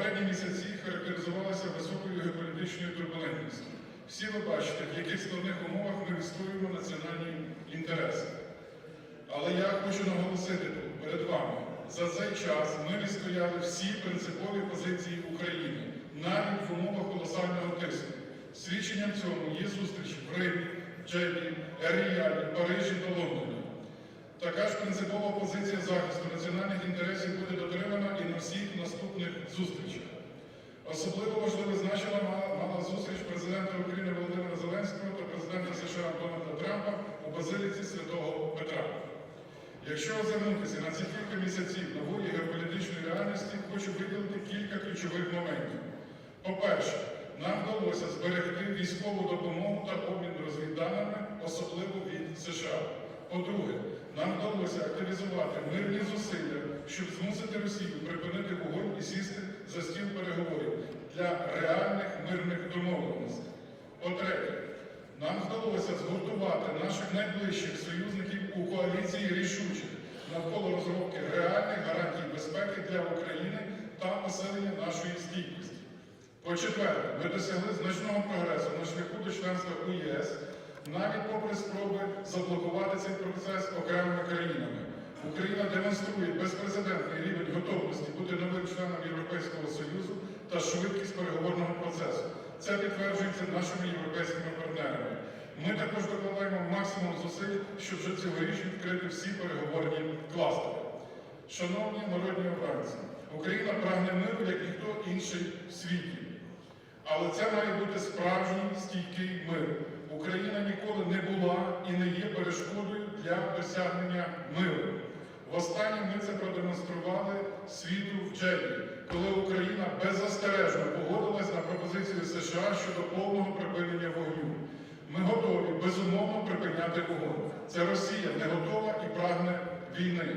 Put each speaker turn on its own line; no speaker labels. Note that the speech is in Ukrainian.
останні місяці характеризувалися високою геополітичною турбулентністю. Всі ви бачите, в яких складних умовах ми відстоюємо національні інтереси. Але я хочу наголосити перед вами, за цей час ми відстояли всі принципові позиції України, навіть в умовах колосального тиску. Свідченням цьому є зустрічі в Римі, Джеді, Ер-Ріяді, Парижі та Лондоні. Така ж принципова позиція захисту національних інтересів буде дотримана і Особливо важливе значення мала, зустріч президента України Володимира Зеленського та президента США Дональда Трампа у Базиліці Святого Петра. Якщо озирнутися на ці кілька місяців нової геополітичної реальності, хочу виділити кілька ключових моментів. По-перше, нам вдалося зберегти військову допомогу та обмін розвідданими, особливо від США. По-друге, нам вдалося активізувати мирні зусилля, щоб змусити для реальних мирних домовленостей. По-третє, нам вдалося згуртувати наших найближчих союзників у коаліції рішучих навколо розробки реальних гарантій безпеки для України та посилення нашої стійкості. По-четверте, ми досягли значного прогресу на шляху до членства у ЄС, навіть попри спроби заблокувати цей процес окремими країнами. Україна демонструє безпрецедентний рівень готовності бути новим членом Європейського Союзу швидкість переговорного процесу. Це підтверджується нашими європейськими партнерами. Ми також докладаємо максимум зусиль, щоб вже цьогоріч відкрити всі переговорні кластери. Шановні народні обранці, Україна прагне миру, як ніхто інший в світі. Але це має бути справжній стійкий мир. Україна ніколи не була і не є перешкодою для досягнення миру. Востаннє ми це продемонстрували світу в Джеді, коли Україна беззастережно погодилась на пропозицію США щодо повного припинення вогню. Ми готові безумовно припиняти вогонь. Це Росія не готова і прагне війни.